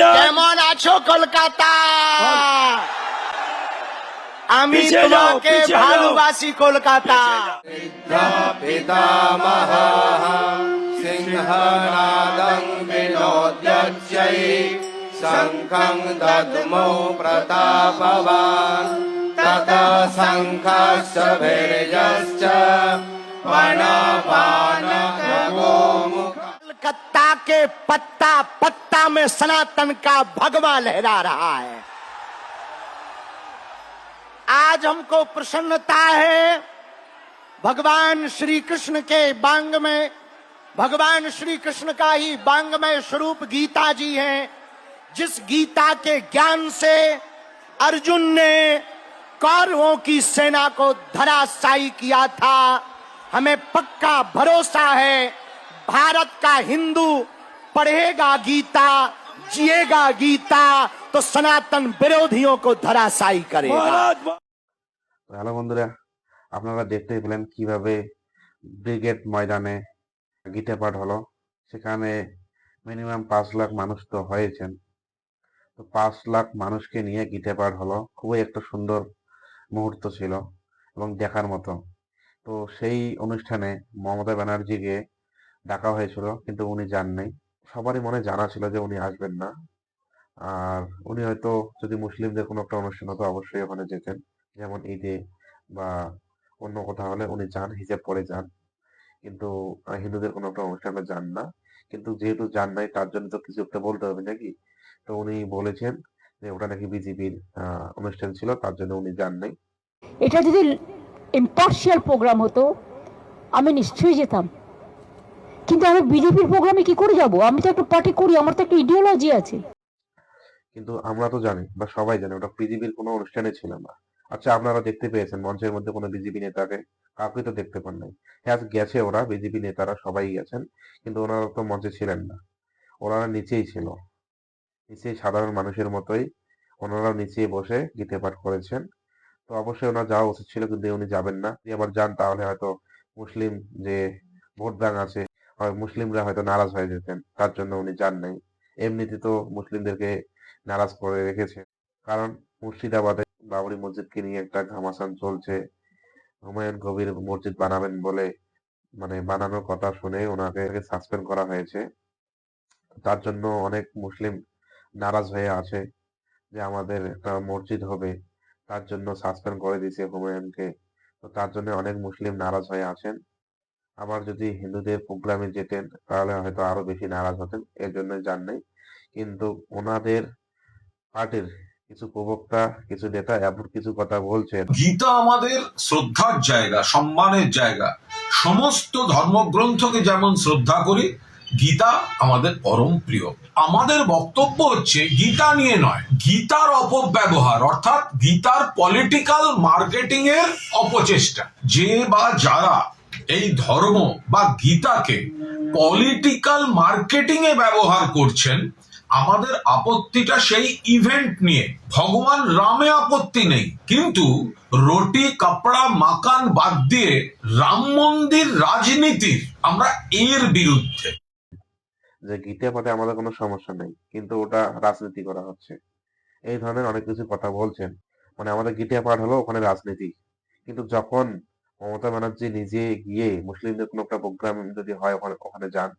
যান কেমন আছো কলকাতা আমি পিছিয়ে যাও, তোমাকে পিছিয়ে যাও। ভালোবাসি কলকাতা पितामहः सिंहनादं विनोद्यच्यै शङ्खं दद्मौ प्रतापवान् ततः शङ्खश्च भैर्यश्च पणपानखगोमुख कलकत्ता के पत्ता पत्ता में सनातन का भगवा लहरा रहा है। आज हमको प्रसन्नता है, भगवान श्री कृष्ण के बांग में, भगवान श्री कृष्ण का ही बांग में स्वरूप गीता जी हैं, जिस गीता के ज्ञान से अर्जुन ने कौरवों की सेना को धराशायी किया था। हमें पक्का भरोसा है, भारत का हिंदू पढ़ेगा गीता जिएगा गीता तो सनातन विरोधियों को धराशायी करेगा মহারাজ হ্যালো বন্ধুরা আপনারা দেখতেই পেলেন কিভাবে ব্রিগেড ময়দানে গীতা পাঠ হলো সেখানে মিনিমাম পাঁচ লাখ মানুষ তো হয়েছেন তো পাঁচ লাখ মানুষকে নিয়ে গীতা পাঠ হলো খুবই একটা সুন্দর মুহূর্ত ছিল এবং দেখার মতো তো সেই অনুষ্ঠানে মমতা ব্যানার্জিকে ডাকা হয়েছিল কিন্তু উনি যান নাই সবারই মনে জানা ছিল যে উনি আসবেন না। আর উনি হয়তো যদি মুসলিমদের কোনো একটা অনুষ্ঠান হতো, অবশ্যই ওখানে যেতেন। যেমন ঈদে বা অন্য কোথাও হলে উনি যান, হিজাব পরে যান। কিন্তু হিন্দুদের কোনো একটা অনুষ্ঠানে যান না। কিন্তু যেহেতু যান নাই, তার জন্য তো কিছু একটা বলতে হবে, নাকি? তো উনি বলেছেন যে ওটা নাকি বিজেপির অনুষ্ঠান ছিল, তার জন্য উনি যান নাই। এটা যদি ইম্পার্শিয়াল প্রোগ্রাম হতো, আমি নিশ্চয়ই যেতাম। কিন্তু আমি বিজেপির প্রোগ্রামে কি করে যাব? আমি তো একটা পার্টি করি, আমার তো একটা ইডিওলজি আছে। কিন্তু আমরা তো জানি, বা সবাই জানে, ওটা বিজেপির কোনো অনুষ্ঠানে ছিল না। আচ্ছা আপনারা দেখতে পেয়েছেন, মঞ্চের মধ্যে কোনো বিজেপি নেতাকে? কাউকে তো দেখতে পান নাই। হ্যাঁ গেছে ওরা, বিজেপি নেতারা সবাই গেছেন, কিন্তু ওনারা তো মঞ্চে ছিলেন না। ওনারা নিচেই ছিল। নিচেই সাধারণ মানুষের মতোই ওনারা নিচেই বসে গীতে পাঠ করেছেন। তো অবশ্যই ওনার যাওয়া উচিত ছিল, কিন্তু উনি যাবেন না। আবার যান, তাহলে হয়তো মুসলিম যে ভোট আছে মুসলিমরা হয়তো নারাজ হয়ে যেতেন, তার জন্য উনি যান নাই। এমনিতে তো মুসলিমদেরকে নারাজ করে রেখেছে কারণ মুর্শিদাবাদে বাবরি মসজিদকে নিয়ে একটা ঘামাসান চলছে। হুমায়ুন কবির মসজিদ বানাবেন বলে মানে বানানোর কথা শুনে ওনাকে সাসপেন্ড করা হয়েছে। তার জন্য অনেক মুসলিম নারাজ হয়ে আছে যে আমাদের একটা মসজিদ হবে। তার জন্য সাসপেন্ড করে দিয়েছে হুমায়ুনকে। তো তার জন্য অনেক মুসলিম নারাজ হয়ে আছেন। আবার যদি হিন্দুদের প্রোগ্রামে যেতেন, তাহলে হয়তো আরও বেশি নারাজ হতেন এর জন্য যান নাই। কিন্তু ওনাদের পার্টির কিছু প্রবক্তা, কিছু নেতা এমন কিছু কথা বলছেন। গীতা আমাদের শ্রদ্ধার জায়গা, সম্মানের জায়গা। সমস্ত ধর্মগ্রন্থকে যেমন শ্রদ্ধা করি, গীতা আমাদের পরম প্রিয়। আমাদের বক্তব্য হচ্ছে গীতা নিয়ে নয়, গীতার অপব্যবহার, অর্থাৎ গীতার পলিটিক্যাল মার্কেটিং এর অপচেষ্টা। যে বা যারা এই ধর্ম বা গীতাকে পলিটিক্যাল মার্কেটিং এ ব্যবহার করছেন, আমাদের আপত্তিটা সেই ইভেন্ট নিয়ে। ভগবান রামে আপত্তি নেই, কিন্তু রুটি, কাপড়া, মাকান বাদ দিয়ে রাম মন্দির রাজনীতির আমরা এর বিরুদ্ধে। যে গীতা পাঠে আমাদের কোনো সমস্যা নেই, কিন্তু ওটা রাজনীতি করা হচ্ছে। এই ধরনের অনেক কিছু কথা বলছেন। মানে আমাদের গীতা পাঠ হলো ওখানে রাজনীতি। কিন্তু যখন মমতা ব্যানার্জি নিজে গিয়ে মুসলিমদের কোনো একটা প্রোগ্রাম যদি হয় ওখানে ওখানে যান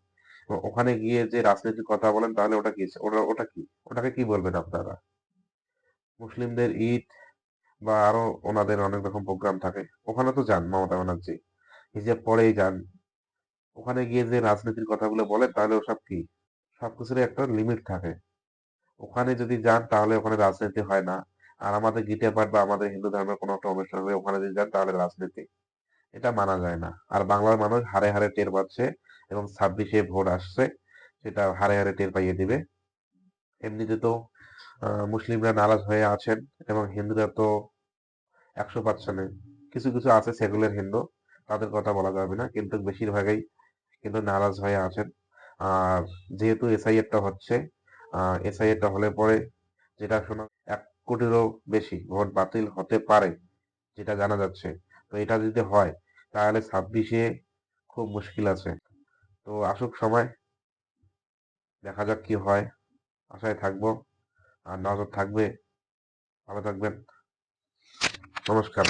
ওখানে গিয়ে যে রাজনীতির কথা বলেন, তাহলে ওটা কি, ওটা ওটা কি, ওটাকে কি বলবেন আপনারা? মুসলিমদের ঈদ বা আরও ওনাদের অনেক রকম প্রোগ্রাম থাকে, ওখানে তো যান মমতা ব্যানার্জি হিজাব পরেই যান। ওখানে গিয়ে যে রাজনীতির কথাগুলো বলেন, তাহলে ওসব কি সবকিছুরই একটা লিমিট থাকে। ওখানে যদি যান, তাহলে ওখানে রাজনীতি হয় না। আর আমাদের গীতা পাঠ বা আমাদের হিন্দু ধর্মের কোনো একটা অনুষ্ঠান হলে ওখানে যদি যান, তাহলে রাজনীতি। এটা মানা যায় না। আর বাংলার মানুষ হারে হারে টের পাচ্ছে এবং ছাব্বিশে ভোট আসছে, সেটা হারে হারে টের পাইয়ে দিবে। এমনিতে তো মুসলিমরা নারাজ হয়ে আছেন এবং হিন্দুরা তো একশো পার্সেন্টে কিছু কিছু আছে সেকুলার হিন্দু, তাদের কথা বলা যাবে না, কিন্তু বেশিরভাগই কিন্তু নারাজ হয়ে আছেন। আর যেহেতু এসআইএরটা হচ্ছে এসআইএরটা হলে পরে যেটা শোনা এক কোটিরও বেশি ভোট বাতিল হতে পারে, যেটা জানা যাচ্ছে। তো এটা যদি হয়, তাহলে ছাব্বিশে খুব মুশকিল আছে। তো আসুক সময়, দেখা যাক কি হয়। আশায় থাকব, আর নজর থাকবে। ভালো থাকবেন। নমস্কার।